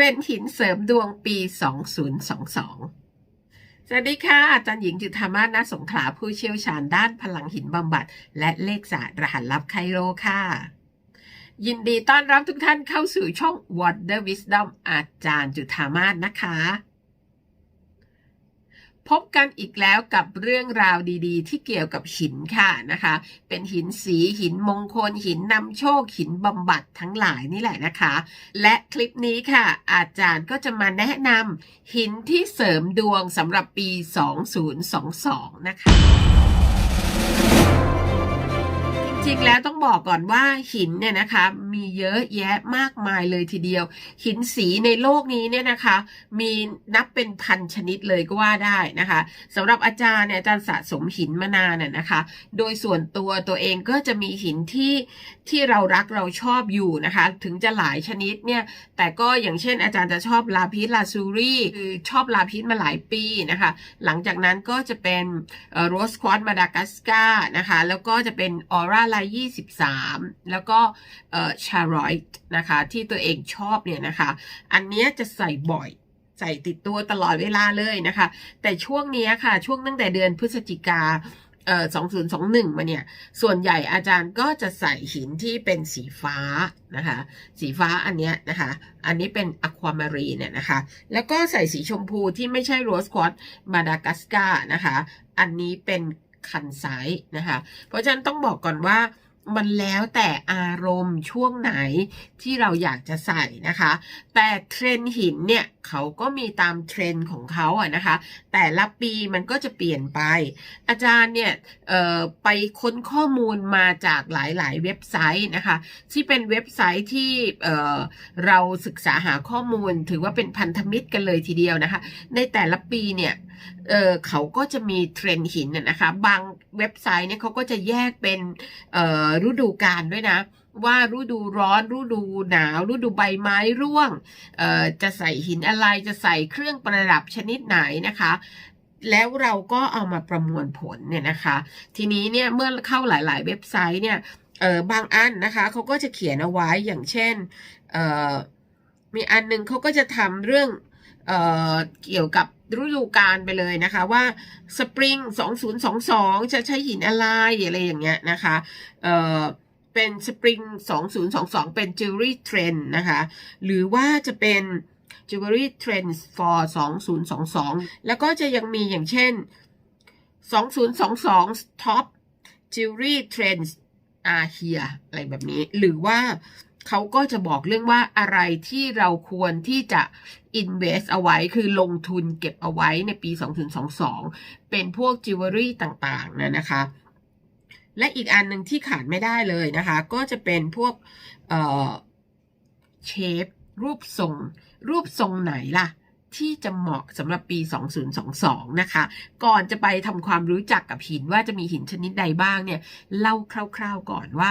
รนด์หินเสริมดวงปี 2022 สวัสดีค่ะ อาจารย์หญิงจุธามาศนาสงขลาผู้เชี่ยวชาญด้านพลังหินบำบัด และเลขศาสตร์รหัสลับไคโรค่ะ ยินดีต้อนรับทุกท่านเข้าสู่ช่อง Water Wisdom อาจารย์จุธามาศนะคะ พบกันอีกแล้วกับเรื่องราวดีๆ ที่เกี่ยวกับหินค่ะนะคะ เป็นหินสีหินมงคล หินนำโชคหินบำบัดทั้งหลายนี่แหละนะคะ และคลิปนี้ค่ะ อาจารย์ก็จะมาแนะนำหินที่เสริมดวงสำหรับปี 2022 นะคะ ริงๆแล้วต้องบอกก่อนว่าหินเนี่ยนะคะ มีเยอะแยะมากมายเลยทีเดียว หินสีในโลกนี้เนี่ยนะคะ มีนับเป็นพันชนิดเลยก็ว่าได้นะคะสำหรับอาจารย์เนี่ยอาจารย์สะสมหินมานานน่ะนะคะ โดยส่วนตัวตัวเองก็จะมีหินที่ ที่เรารักเราชอบอยู่นะคะ ถึงจะหลายชนิดเนี่ย แต่ก็อย่างเช่น อาจารย์จะชอบลาพิสลาซูรี่คือชอบลาพิสมาหลายปีนะคะ หลังจากนั้นก็จะเป็นโรสควอตมาดากัสกานะคะ แล้วก็จะเป็นออร่าไลยี่สิบสามแล้วก็ชารอยต์นะคะ ที่ตัวเองชอบเนี่ยนะคะ อันนี้จะใส่บ่อยใส่ติดตัวตลอดเวลาเลยนะคะ แต่ช่วงนี้ค่ะ ช่วงตั้งแต่เดือนพฤศจิกา เอ่อ2021 มาเนี่ย ส่วนใหญ่อาจารย์ก็จะใส่หินที่เป็นสีฟ้านะคะ สีฟ้าอันเนี้ยนะคะ อันนี้เป็นอะความารีเนี่ยนะคะ แล้วก็ใส่สีชมพูที่ไม่ใช่โรสควอตมาดากัสการ์นะคะ อันนี้เป็นคันไซส์นะคะ เพราะฉะนั้นต้องบอกก่อนว่า มันแล้วแต่อารมณ์ช่วงไหนที่เราอยากจะใส่นะคะ แต่เทรนหินเนี่ยเขาก็มีตามเทรนของเขาอะนะคะ แต่ละปีมันก็จะเปลี่ยนไป อาจารย์เนี่ยไปค้นข้อมูลมาจากหลายๆ เว็บไซต์นะคะ ที่เป็นเว็บไซต์ที่เเราศึกษาหาข้อมูลถือว่าเป็นพันธมิตรกันเลยทีเดียวนะคะ ในแต่ละปีเนี่ย เเขาก็จะมีเทรนด์หินน่ะนะคะ บางเว็บไซต์เนี่ยเขาก็จะแยกเป็นฤดูกาลด้วยนะ ว่าฤดูร้อนฤดูหนาวฤดูใบไม้ร่วงจะใส่หินอะไรจะใส่เครื่องประดับชนิดไหนนะคะแล้วเราก็เอามาประมวลผลเนี่ยนะคะ ทีนี้เนี่ยเมื่อเข้าหลายๆ เว็บไซต์เนี่ยเออบางอันนะคะเขาก็จะเขียนเอาไว้อย่างเช่นเออมีอันหนึงเขาก็จะทำเรื่องเออเกี่ยวกับ ฤดูกาลไปเลยนะคะว่าสปริง2022 จะใช้หินอะไรอะไรอย่างเงี้ยนะคะเอ่อเป็นสปริง2022 เป็น Jewelry Trend นะคะหรือว่าจะเป็น Jewelry Trends for 2022 แล้วก็จะยังมีอย่างเช่น 2022 Top Jewelry Trends are here อะไรแบบนี้หรือว่า เขาก็จะบอกเรื่องว่าอะไรที่เราควรที่จะ invest เอาไว้ คือลงทุนเก็บเอาไว้ในปี 2022 เป็นพวก jewelry ต่างๆนะนะคะ และอีกอันหนึ่งที่ขาดไม่ได้เลยนะคะ ก็จะเป็นพวกเเชฟรูปทรง รูปทรงไหนล่ะที่จะเหมาะสำหรับปี 2022 นะคะ ก่อนจะไปทำความรู้จักกับหินว่าจะมีหินชนิดใดบ้างเนี่ย เล่าคร่าวๆก่อนว่า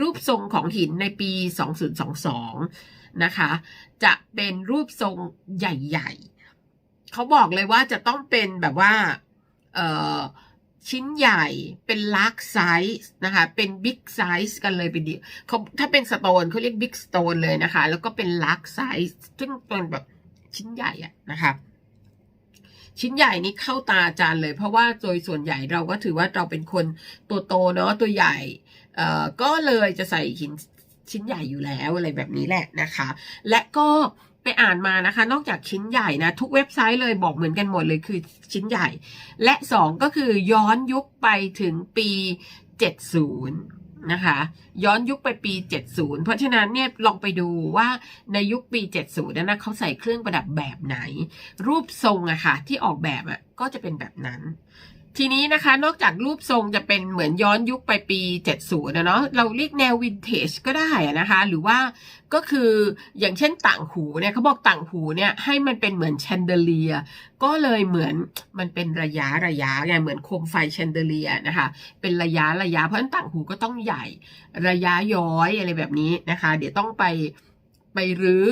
รูปทรงของหินในปี 2022 นะคะ จะเป็นรูปทรงใหญ่ๆ เขาบอกเลยว่าจะต้องเป็นแบบว่าชิ้นใหญ่เป็นล a ร์ s ไซส์นะคะ เป็นบิ๊กไซส์กันเลยเป็นดีเขาถ้าเป็นสโตนเขาเรียกบิ๊กสโตนเลยนะคะ แล้วก็เป็นล a ร์ s ไซส์ซึ่งเป็นแบบชิ้นใหญ่อะนะคะชิ้นใหญ่นี้เข้าตาอาจารย์เลย เพราะว่าโดยส่วนใหญ่เราก็ถือว่าเราเป็นคนตัวโตเนาะตัวใหญ่ ก็เลยจะใส่หินชิ้นใหญ่อยู่แล้วอะไรแบบนี้แหละนะคะ และก็ไปอ่านมานะคะ นอกจากชิ้นใหญ่นะ ทุกเว็บไซต์เลยบอกเหมือนกันหมดเลยคือชิ้นใหญ่ และสองก็คือย้อนยุคไปถึงปี 70 นะคะ ย้อนยุคไปปี 70 เพราะฉะนั้นเนี่ยลองไปดูว่าในยุคปี 70นั้นนะเขาใส่เครื่องประดับแบบไหน รูปทรงอะค่ะที่ออกแบบอะก็จะเป็นแบบนั้น ทีนี้นะคะนอกจากรูปทรงจะเป็นเหมือนย้อนยุคไปปี 70นะเนาะเราเรียกแนววินเทจก็ได้นะคะ หรือว่าก็คืออย่างเช่นต่างหูเนี่ยเขาบอกต่างหูเนี่ยให้มันเป็นเหมือนแชนเดเลีย ก็เลยเหมือนมันเป็นระยะระยะไงเหมือนโคมไฟแชนเดเลียนะคะ เป็นระยะระยะเพราะฉะนั้นต่างหูก็ต้องใหญ่ระยะย้อยอะไรแบบนี้นะคะ เดี๋ยวต้องไปไปรื้อ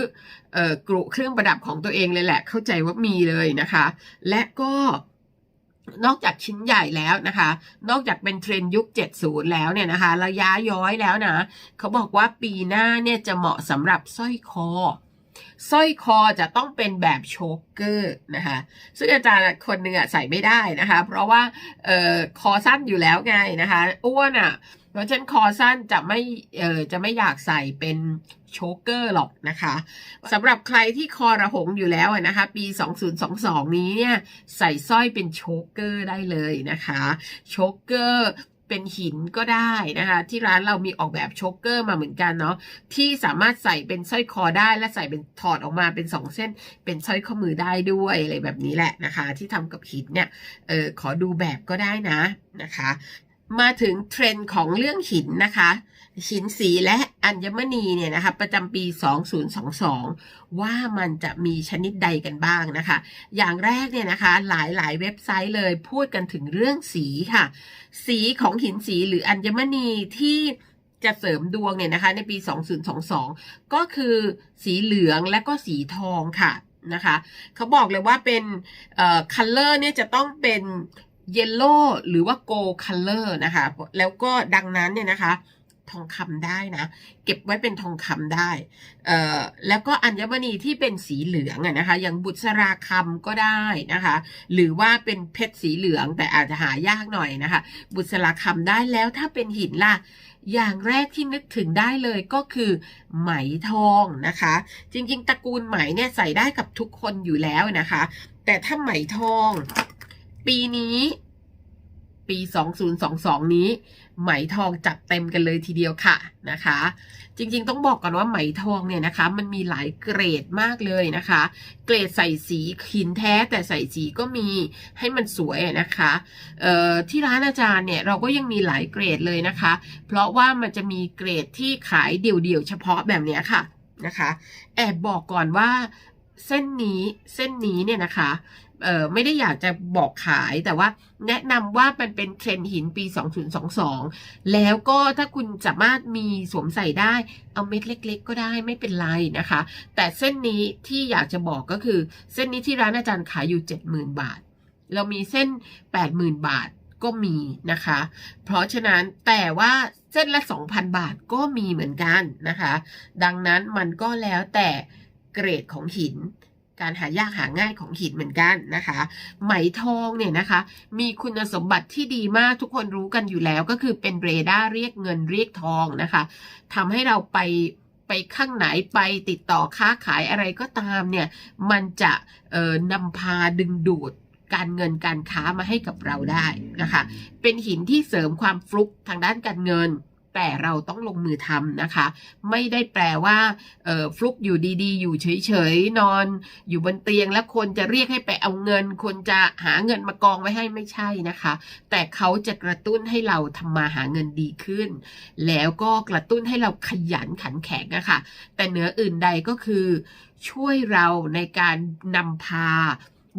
เอ่อกรุเครื่องประดับของตัวเองเลยแหละ เข้าใจว่ามีเลยนะคะ และก็ นอกจากชิ้นใหญ่แล้วนะคะ นอกจากเป็นเทรนยุค 70 แล้วเนี่ยนะคะ ระยะย้อยแล้วนะ เขาบอกว่าปีหน้าเนี่ยจะเหมาะสำหรับสร้อยคอสร้อยคอจะต้องเป็นแบบโชกเกอร์นะคะซึ่งอาจารย์คนหนึ่งอะใส่ไม่ได้นะคะ เพราะว่าเอ่อคอสั้นอยู่แล้วไงนะคะ อ้วนอะ เพราะฉันคอสั้นจะไม่เออจะไม่อยากใส่เป็นโชกเกอร์หรอกนะคะสำหรับใครที่คอระหงอยู่แล้วนะคะ ปี 2022 นี้เนี่ยใส่สร้อยเป็นโชกเกอร์ได้เลยนะคะโชกเกอร์เป็นหินก็ได้นะคะ ที่ร้านเรามีออกแบบโชกเกอร์มาเหมือนกันเนาะที่สามารถใส่เป็นสร้อยคอได้และใส่เป็นถอดออกมาเป็นสองเส้น เป็นสร้อยข้อมือได้ด้วยอะไรแบบนี้แหละนะคะ ที่ทำกับหินเนี่ยเออขอดูแบบก็ได้นะนะคะ มาถึงเทรนด์ของเรื่องหินนะคะ หินสีและอัญมณีเนี่ยนะคะประจำปี 2022 ว่ามันจะมีชนิดใดกันบ้างนะคะ อย่างแรกเนี่ยนะคะหลายหลายๆ เว็บไซต์เลยพูดกันถึงเรื่องสีค่ะ สีของหินสีหรืออัญมณีที่จะเสริมดวงเนี่ยนะคะในปี 2022 ก็คือสีเหลืองและก็สีทองค่ะนะคะเขาบอกเลยว่าเป็นเอ่อคัลเลอร์เนี่ยจะต้องเป็น เยลโล่หรือว่าโกลคัลเลอร์นะคะ แล้วก็ดังนั้นเนี่ยนะคะ ทองคำได้นะ เก็บไว้เป็นทองคำได้ เอ่อ แล้วก็อัญมณีที่เป็นสีเหลืองอะนะคะ อย่างบุษราคำก็ได้นะคะ หรือว่าเป็นเพชรสีเหลืองแต่อาจจะหายากหน่อยนะคะ บุษราคำได้แล้วถ้าเป็นหินล่ะอย่างแรกที่นึกถึงได้เลยก็คือไหมทองนะคะ จริงๆ ตระกูลไหมเนี่ยใส่ได้กับทุกคนอยู่แล้วนะคะ แต่ถ้าไหมทอง ปีนี้ ปี 2022 นี้ ไหมทองจัดเต็มกันเลยทีเดียวค่ะนะคะ จริงๆต้องบอกก่อนว่าไหมทองเนี่ยนะคะ มันมีหลายเกรดมากเลยนะคะ เกรดใส่สีหินแท้แต่ใส่สีก็มีให้มันสวยนะคะเอ่อที่ร้านอาจารย์เนี่ยเราก็ยังมีหลายเกรดเลยนะคะ เพราะว่ามันจะมีเกรดที่ขายเดี่ยวๆเฉพาะแบบนี้ค่ะนะคะ แอบบอกก่อนว่าเส้นนี้เส้นนี้เนี่ยนะคะ เอ่อไม่ได้อยากจะบอกขายแต่ว่าแนะนำว่ามันเป็นเทรนด์หินปี 2022 แล้วก็ถ้าคุณสามารถมีสวมใส่ได้ เอาเม็ดเล็ก ๆ ก็ได้ไม่เป็นไรนะคะ แต่เส้นนี้ที่อยากจะบอกก็คือ เส้นนี้ที่ร้านอาจารย์ขายอยู่ 70,000 บาท เรามีเส้น 80,000 บาทก็มีนะคะ เพราะฉะนั้นแต่ว่าเส้นละ 2,000 บาทก็มีเหมือนกันนะคะ ดังนั้นมันก็แล้วแต่เกรดของหิน การหายากหาง่ายของหินเหมือนกันนะคะ ไหมทองเนี่ยนะคะ มีคุณสมบัติที่ดีมากทุกคนรู้กันอยู่แล้วก็คือเป็นเรดาร์เรียกเงินเรียกทองนะคะทำให้เราไปไปข้างไหนไปติดต่อค้าขายอะไรก็ตามเนี่ย มันจะเอ่อนำพาดึงดูดการเงินการค้ามาให้กับเราได้นะคะ เป็นหินที่เสริมความฟลุกทางด้านการเงิน แต่เราต้องลงมือทำนะคะ ไม่ได้แปลว่าฟลุกอยู่ดีๆ อยู่เฉยๆ นอน อยู่บนเตียงแล้วคนจะเรียกให้ไปเอาเงิน คนจะหาเงินมากองไว้ให้ไม่ใช่นะคะ แต่เขาจะกระตุ้นให้เราทำมาหาเงินดีขึ้น แล้วก็กระตุ้นให้เราขยันขันแข็งนะคะแต่เหนืออื่นใดก็คือช่วยเราในการนำพา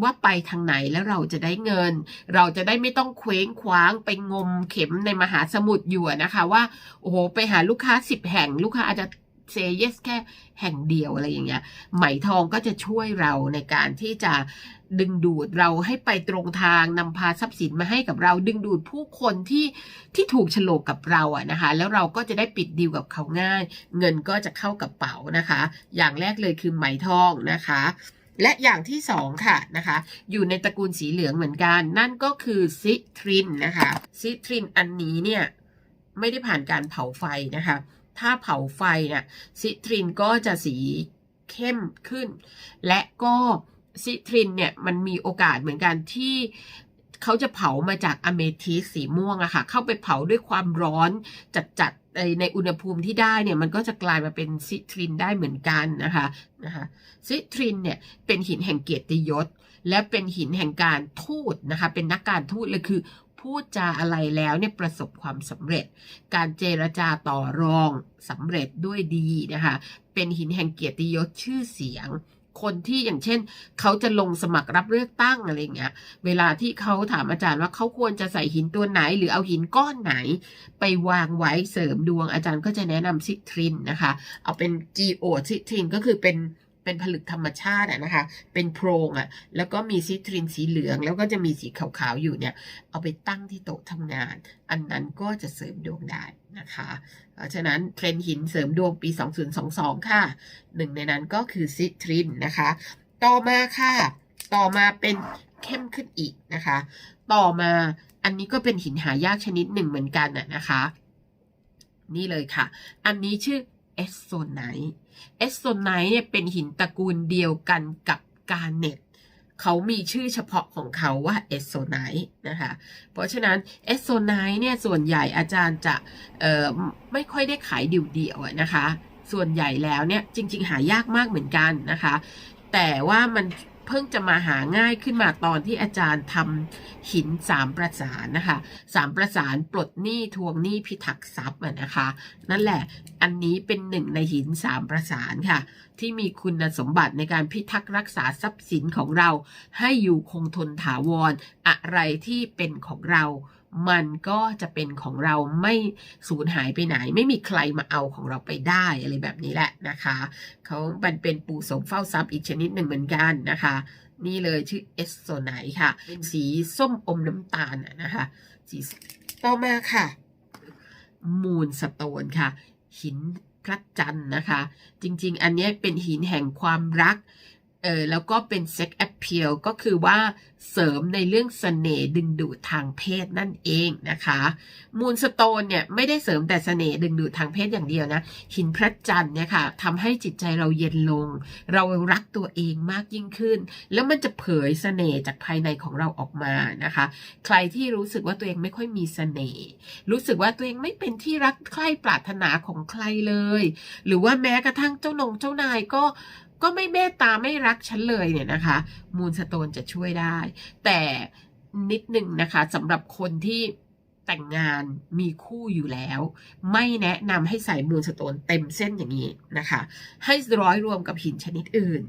ว่าไปทางไหนแล้วเราจะได้เงิน เราจะได้ไม่ต้องเคว้งคว้างไปงมเข็มในมหาสมุทรอยู่นะคะว่าโอ้โหไปหาลูกค้าสิบแห่ง ลูกค้าอาจจะเซเยสแค่แห่งเดียวอะไรอย่างเงี้ยไหมทองก็จะช่วยเราในการที่จะดึงดูดเราให้ไปตรงทางนำพาทรัพย์สินมาให้กับเรา ดึงดูดผู้คนที่ที่ถูกโฉลกกับเราอะนะคะ แล้วเราก็จะได้ปิดดีลกับเขาง่าย เงินก็จะเข้ากระเป๋านะคะ อย่างแรกเลยคือไหมทองนะคะ และอย่างที่สองค่ะนะคะอยู่ในตระกูลสีเหลืองเหมือนกัน นั่นก็คือซิทรินนะคะซิทรินอันนี้เนี่ยไม่ได้ผ่านการเผาไฟนะคะ ถ้าเผาไฟเนี่ยซิทรินก็จะสีเข้มขึ้น และก็ซิทรินเนี่ยมันมีโอกาสเหมือนกันที่เขาจะเผามาจากอเมทิสสีม่วงอะค่ะ เข้าไปเผาด้วยความร้อนจัดๆ ในในอุณหภูมิที่ได้เนี่ยมันก็จะกลายมาเป็นซิทรินได้เหมือนกันนะคะนะคะซิทรินเนี่ยเป็นหินแห่งเกียรติยศ และเป็นหินแห่งการทูตนะคะเป็นนักการทูตเลยคือพูดจาอะไรแล้วเนี่ยประสบความสำเร็จ การเจรจาต่อรองสำเร็จด้วยดีนะคะเป็นหินแห่งเกียรติยศชื่อเสียง คนที่อย่างเช่น เขาจะลงสมัครรับเลือกตั้งอะไรเงี้ย เวลาที่เขาถามอาจารย์ว่าเขาควรจะใส่หินตัวไหน หรือเอาหินก้อนไหน ไปวางไว้เสริมดวงอาจารย์ก็จะแนะนำซิทรินนะคะ เอาเป็น G O ซิทรินก็คือเป็น เป็นผลึกธรรมชาติอะนะคะ เป็นโพรงอะแล้วก็มีซิตรินสีเหลือง แล้วก็จะมีสีขาวๆอยู่เนี่ย เอาไปตั้งที่โต๊ะทำงาน อันนั้นก็จะเสริมดวงได้นะคะ เพราะฉะนั้นเทรนหินเสริมดวงปี 2022 ค่ะ หนึ่งในนั้นก็คือซิตรินนะคะ ต่อมาค่ะ ต่อมาเป็นเข้มขึ้นอีกนะคะ ต่อมาอันนี้ก็เป็นหินหายากชนิดหนึ่งเหมือนกันน่ะนะคะ นี่เลยค่ะ อันนี้ชื่อเอสโซไนท์ เอสโซไนท์เนี่ยเป็นหินตระกูลเดียวกันกับกาเนตเขามีชื่อเฉพาะของเขาว่าเอสโซไนท์นะคะ เพราะฉะนั้นเอสโซไนท์เนี่ยส่วนใหญ่อาจารย์จะไม่ค่อยได้ขายเดี่ยวๆนะคะ ส่วนใหญ่แล้วเนี่ยจริง ๆ หายากมากเหมือนกันนะคะ แต่ว่ามัน เพิ่งจะมาหาง่ายขึ้นมาตอนที่อาจารย์ทำหินสามประสานนะคะสามประสานปลดหนี้ทวงหนี้พิทักษ์ทรัพย์นะคะ นั่นแหละอันนี้เป็นหนึ่งในหินสามประสานค่ะ ที่มีคุณสมบัติในการพิทักษ์รักษาทรัพย์สินของเรา ให้อยู่คงทนถาวรอะไรที่เป็นของเรา มันก็จะเป็นของเราไม่สูญหายไปไหน ไม่มีใครมาเอาของเราไปได้อะไรแบบนี้แหละนะคะเขามันเป็นปูสมเฝ้าทรัพย์อีกชนิดหนึ่งเหมือนกันนะคะ นี่เลยชื่อเอสโซไนค่ะเป็นสีส้มอมน้ำตาลอะนะคะสีต่อมาค่ะ มูนสโตนค่ะ หินพระจันทร์นะคะ จริง ๆ อันเนี้ยเป็นหินแห่งความรัก เออแล้วก็เป็นเซ็กแอ p เ a ียลก็คือว่าเสริมในเรื่องเสน่ห์ดึงดูดทางเพศนั่นเองนะคะมูนสโตนเนี่ยไม่ได้เสริมแต่เสน่ห์ดึงดูดทางเพศอย่างเดียวนะ หินพระจันทร์เนี่ยค่ะทำให้จิตใจเราเย็นลง เรารักตัวเองมากยิ่งขึ้น แล้วมันจะเผยเสน่ห์จากภายในของเราออกมานะคะ ใครที่รู้สึกว่าตัวเองไม่ค่อยมีเสน่ห์รู้สึกว่าตัวเองไม่เป็นที่รักใคร่ปรารถนาของใครเลย หรือว่าแม้กระทั่งเจ้านงเจ้านายก็ ก็ไม่เมตตาไม่รักฉันเลยเนี่ยนะคะ มูนสโตนจะช่วยได้ แต่นิดหนึ่งนะคะสำหรับคนที่แต่งงานมีคู่อยู่แล้ว ไม่แนะนำให้ใส่มูนสโตนเต็มเส้นอย่างนี้นะคะ ให้ร้อยรวมกับหินชนิดอื่น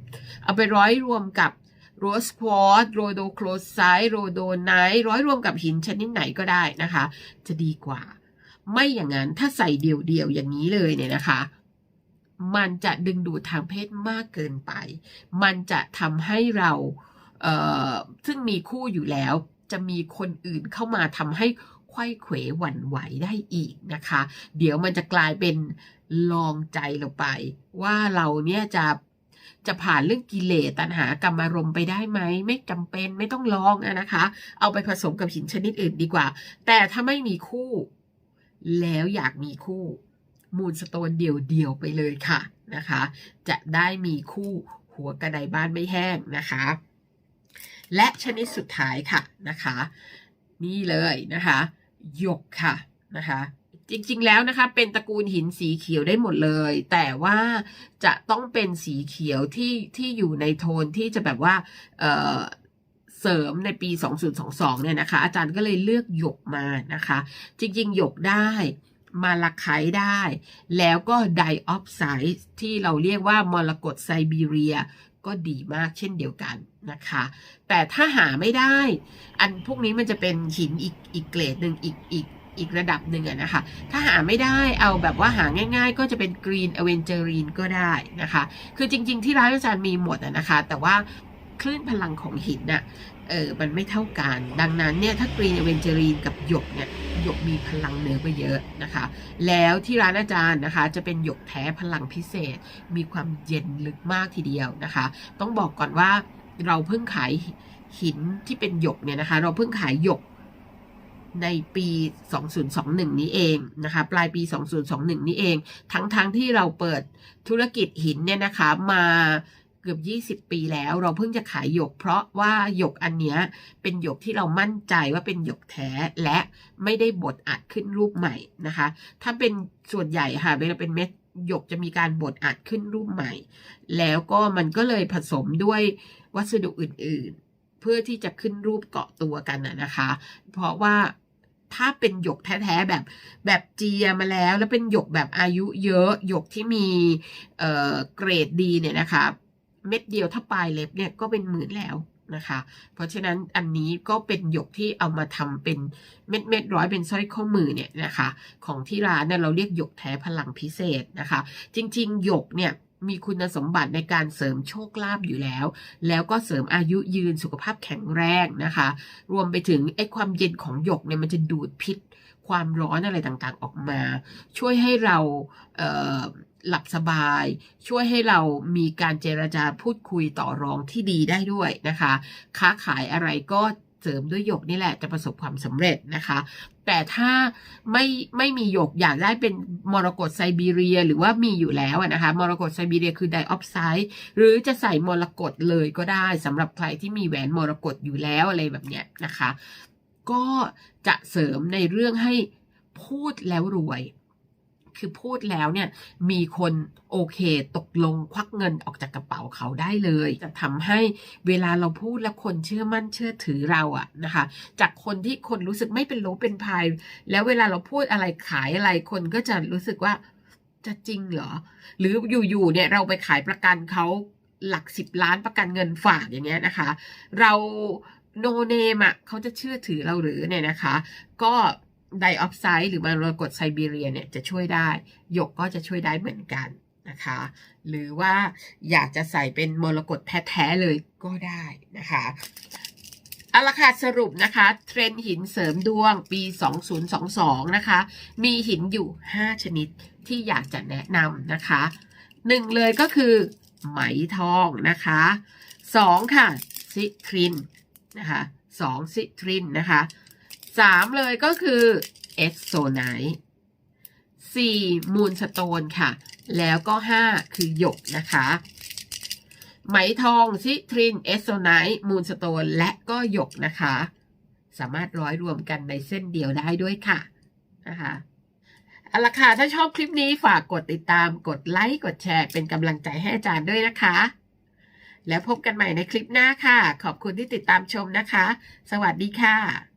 เอาไปร้อยรวมกับโรสควอตโรโดโคลไซโรโดไนท์ร้อยรวมกับหินชนิดไหนก็ได้นะคะ จะดีกว่า ไม่อย่างนั้นถ้าใส่เดี่ยวๆอย่างนี้เลยเนี่ยนะคะ มันจะดึงดูดทางเพศมากเกินไป มันจะทำให้เราเซึ่งมีคู่อยู่แล้ว จะมีคนอื่นเข้ามาทำให้ไขว้เขวหวั่นไหวได้อีกนะคะ เดี๋ยวมันจะกลายเป็นลองใจเราไป ว่าเราเนี่ยจะจะผ่านเรื่องกิเลสตัณหากรรมารมณ์ไปได้ไหม ไม่จำเป็นไม่ต้องลองอะนะคะ เอาไปผสมกับหินชนิดอื่นดีกว่า แต่ถ้าไม่มีคู่ แล้วอยากมีคู่ มูลสโตนเดี่ยวๆไปเลยค่ะนะคะ จะได้มีคู่หัวกระไดบ้านไม่แห้งนะคะ และชนิดสุดท้ายค่ะนะคะ นี่เลยนะคะหยกค่ะนะคะจริงๆ แล้วนะคะเป็นตระกูลหินสีเขียวได้หมดเลย แต่ว่าจะต้องเป็นสีเขียวที่ที่อยู่ในโทนที่จะแบบว่าเเสริมในปี 2022 เนี่ยนะคะ อาจารย์ก็เลยเลือกหยกมานะคะ จริงๆ หยกได้ มาลาไคได้ แล้วก็ไดออกไซด์ที่เราเรียกว่ามรกตไซบีเรีย ก็ดีมากเช่นเดียวกันนะคะ แต่ถ้าหาไม่ได้ อันพวกนี้มันจะเป็นหินอีกอีกเกรดหนึ่งอีกอีกอีกระดับหนึ่งอะนะคะ ถ้าหาไม่ได้เอาแบบว่าหาง่าย ๆ ก็จะเป็นกรีนอเวนเจอรีนก็ได้นะคะ คือจริง ๆ ที่ร้านอาจารย์มีหมดอะนะคะ แต่ว่าคลื่นพลังของหินน่ะ เออมันไม่เท่ากัน ดังนั้นเนี่ยถ้ากรีนอเวนเจอรีนกับหยกเนี่ยหยกมีพลังเหนือกว่าเยอะนะคะ แล้วที่ร้านอาจารย์นะคะจะเป็นหยกแท้พลังพิเศษ มีความเย็นลึกมากทีเดียวนะคะ ต้องบอกก่อนว่าเราเพิ่งขายหินที่เป็นหยกเนี่ยนะคะ เราเพิ่งขายหยกในปี 2021 นี้เองนะคะปลายปี 2021 นี้เอง ทั้งๆทที่เราเปิดธุรกิจหินเนี่ยนะคะมา เกือบ 20 ปีแล้ว เราเพิ่งจะขายหยก เพราะว่าหยกอันเนี้ยเป็นหยกที่เรามั่นใจว่าเป็นหยกแท้และไม่ได้บดอัดขึ้นรูปใหม่นะคะ ถ้าเป็นส่วนใหญ่ค่ะเวลาเป็นเม็ดหยกจะมีการบดอัดขึ้นรูปใหม่ แล้วก็มันก็เลยผสมด้วยวัสดุอื่นๆ เพื่อที่จะขึ้นรูปเกาะตัวกันนะคะ เพราะว่าถ้าเป็นหยกแท้ๆแบบแบบเจียมาแล้ว แล้วเป็นหยกแบบอายุเยอะหยกที่มีเเกรดดีเนี่ยนะคะ เม็ดเดียวถ้าปลายเล็บเนี่ยก็เป็นหมื่นแล้วนะคะ เพราะฉะนั้นอันนี้ก็เป็นหยกที่เอามาทำเป็นเม็ดเม็ดร้อยเป็นสร้อยข้อมือเนี่ยนะคะ ของที่ร้านเนี่ยเราเรียกหยกแท้พลังพิเศษนะคะ จริง ๆ หยกเนี่ยมีคุณสมบัติในการเสริมโชคลาภอยู่แล้ว แล้วก็เสริมอายุยืนสุขภาพแข็งแรงนะคะ รวมไปถึงไอ้ความเย็นของหยกเนี่ยมันจะดูดพิษ ความร้อนอะไรต่างๆออกมา ช่วยให้เราเอ หลับสบาย ช่วยให้เรามีการเจรจาพูดคุยต่อรองที่ดีได้ด้วยนะคะ ค้าขายอะไรก็เสริมด้วยหยกนี่แหละจะประสบความสำเร็จนะคะ แต่ถ้าไม่ไม่มีหยกอยากได้เป็นมรกตไซบีเรีย หรือว่ามีอยู่แล้วนะคะมรกตไซบีเรียคือไดออกไซด์หรือจะใส่มรกตเลยก็ได้สำหรับใครที่มีแหวนมรกตอยู่แล้วอะไรแบบเนี้ยนะคะ ก็จะเสริมในเรื่องให้พูดแล้วรวย คือพูดแล้วเนี่ยมีคนโอเคตกลงควักเงินออกจากกระเป๋าเขาได้เลย จะทำให้เวลาเราพูดแล้วคนเชื่อมั่นเชื่อถือเราอะนะคะ จากคนที่คนรู้สึกไม่เป็นรู้เป็นภายแล้วเวลาเราพูดอะไรขายอะไรคนก็จะรู้สึกว่าจะจริงเหรอ หรืออยู่ๆเนี่ยเราไปขายประกันเขาหลักสิบล้านประกันเงินฝากอย่างเงี้ยนะคะ เราโนเนมอะเขาจะเชื่อถือเราหรือเนี่ยนะคะ ก็ ไดออกไซด์หรือมรกตไซบีเรียเนี่ยจะช่วยได้ หยกก็จะช่วยได้เหมือนกันนะคะ หรือว่าอยากจะใส่เป็นมรกตแท้ๆเลยก็ได้นะคะเอาละค่ะสรุปนะคะ เทรนด์หินเสริมดวงปี 2022 นะคะ มีหินอยู่ 5 ชนิดที่อยากจะแนะนำนะคะหนึ่งเลยก็คือ ไหมทองนะคะสองค่ะซิทรินนะคะสองซิทรินนะคะ สามเลยก็คือเอสโซไนสี่มูลสโตนค่ะ แล้วก็ห้าคือหยกนะคะ ไหมทองซิทรินเอสโซไนมูลสโตนและก็หยกนะคะ สามารถร้อยรวมกันในเส้นเดียวได้ด้วยค่ะนะคะเอาละค่ะถ้าชอบคลิปนี้ฝากกดติดตามกดไลค์กดแชร์เป็นกำลังใจให้อาจารย์ด้วยนะคะ แล้วพบกันใหม่ในคลิปหน้าค่ะ ขอบคุณที่ติดตามชมนะคะ สวัสดีค่ะ